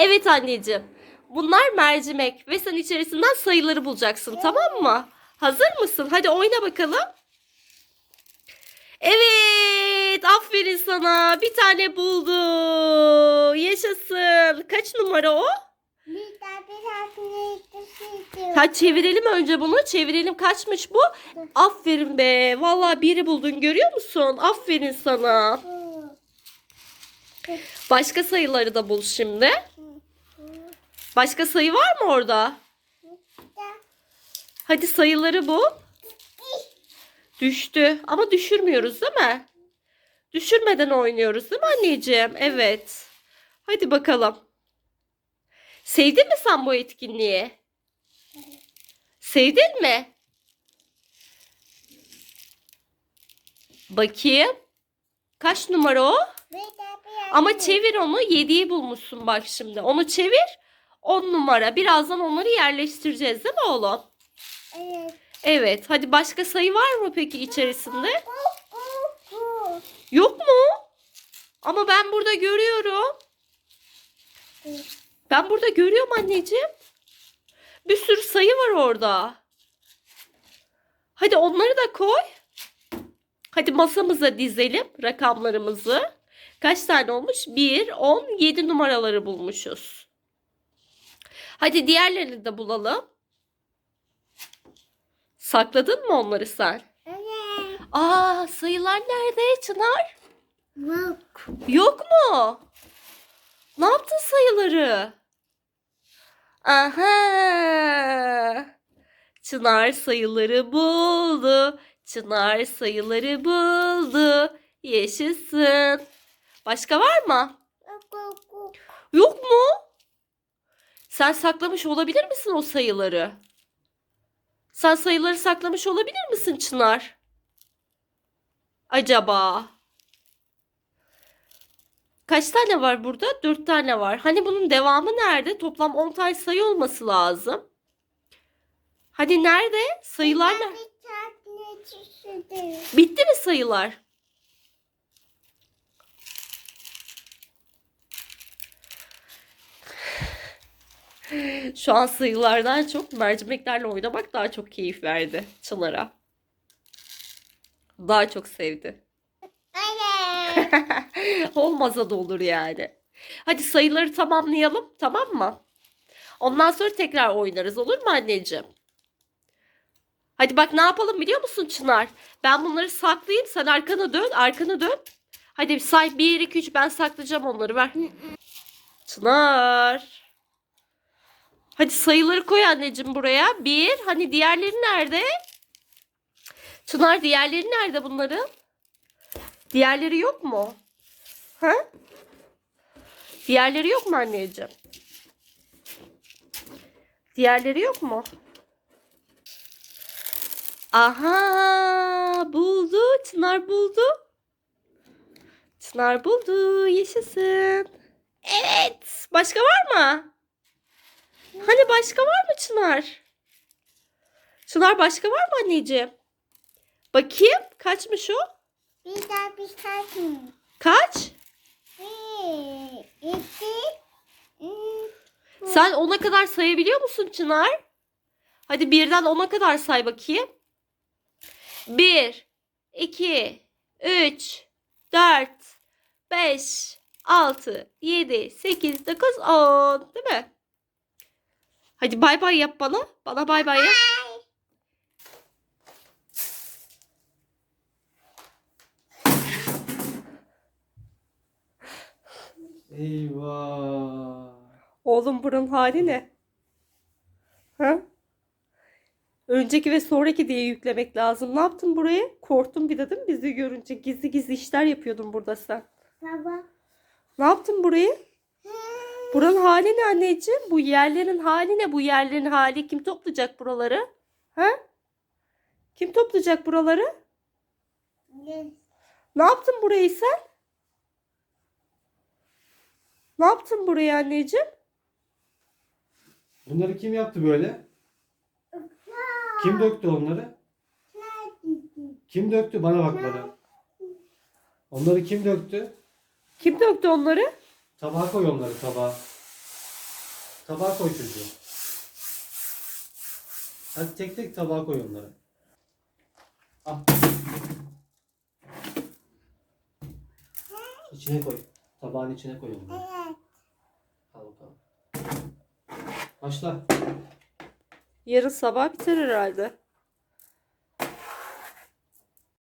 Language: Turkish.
Evet anneciğim. Bunlar mercimek ve sen içerisinden sayıları bulacaksın tamam mı? Hazır mısın? Hadi oyna bakalım. Evet, aferin sana. Bir tane buldu. Yaşasın. Kaç numara o? Bir daha bir harfini Ha çevirelim önce bunu. Çevirelim kaçmış bu? Aferin be. Vallahi biri buldun görüyor musun? Aferin sana. Başka sayıları da bul şimdi. Başka sayı var mı orada? Hadi sayıları bul. Düştü. Ama düşürmüyoruz değil mi? Düşürmeden oynuyoruz değil mi anneciğim? Evet. Hadi bakalım. Sevdin mi sen bu etkinliği? Sevdin mi? Bakayım. Kaç numara o? Ama çevir onu. 7'yi bulmuşsun bak şimdi. Onu çevir. 10 numara. Birazdan onları yerleştireceğiz değil mi oğlum? Evet. Evet. Hadi başka sayı var mı peki içerisinde? Yok mu? Ama ben burada görüyorum. Ben burada görüyorum anneciğim. Bir sürü sayı var orada. Hadi onları da koy. Hadi masamıza dizelim rakamlarımızı. Kaç tane olmuş? 1, 10, 7 numaraları bulmuşuz. Hadi diğerlerini de bulalım. Sakladın mı onları sen? Evet. Aa sayılar nerede Çınar? Bak. Yok mu? Ne yaptın sayıları? Aha. Çınar sayıları buldu. Çınar sayıları buldu. Yaşasın. Başka var mı? Ku, ku. Yok mu? Sen saklamış olabilir misin o sayıları? Sen sayıları saklamış olabilir misin Çınar? Acaba? Kaç tane var burada? Dört tane var. Hani bunun devamı nerede? Toplam 10 tane sayı olması lazım. Hadi nerede? Sayılar Bir daha ne? bir harfini düşürdüm. Bitti mi sayılar? Şu an sayılardan çok mercimeklerle oynamak daha çok keyif verdi Çınar'a. Daha çok sevdi. Olmasa da olur yani. Hadi sayıları tamamlayalım tamam mı? Ondan sonra tekrar oynarız olur mu anneciğim? Hadi bak ne yapalım biliyor musun Çınar? Ben bunları saklayayım sen arkana dön arkana dön. Hadi say 1 2 3 ben saklayacağım onları ver. Çınar. Hadi sayıları koy anneciğim buraya. 1 hani diğerleri nerede? Çınar diğerleri nerede bunların? Diğerleri yok mu? Ha? Diğerleri yok mu anneciğim? Diğerleri yok mu? Aha buldu. Çınar buldu. Çınar buldu. Yaşasın. Evet. Başka var mı? Hani başka var mı Çınar? Çınar başka var mı anneciğim? Bakayım kaçmış o? Bir daha bir harfini. Kaç? Bir, iki, üç. Sen ona kadar sayabiliyor musun Çınar? Hadi birden ona kadar say bakayım. 1, 2, 3, 4, 5, 6, 7, 8, 9, 10. Değil mi? Hadi bay bay yap bana. Bana bay bay yap. Eyvah. Oğlum buranın hali ne? Ha? Önceki ve sonraki diye yüklemek lazım. Ne yaptın buraya? Korktun bir de değil mi bizi görünce? Gizli gizli işler yapıyordun burada sen. Baba. Ne yaptın burayı? Buranın hali ne anneciğim? Bu yerlerin hali ne? Bu yerlerin hali kim toplayacak buraları? Ha? Kim toplayacak buraları? Ne yaptın burayı sen? Ne yaptın burayı anneciğim? Bunları kim yaptı böyle? Kim döktü onları? Kim döktü? Bana bak bana. Onları kim döktü? Kim döktü onları? Tabağa koy onları tabağa. Tabağa koy çocuğu. Hadi tek tek tabağa koy onları. Al. İçine koy. Tabağın içine koy onları. Al bakalım. Başla. Yarın sabah biter herhalde.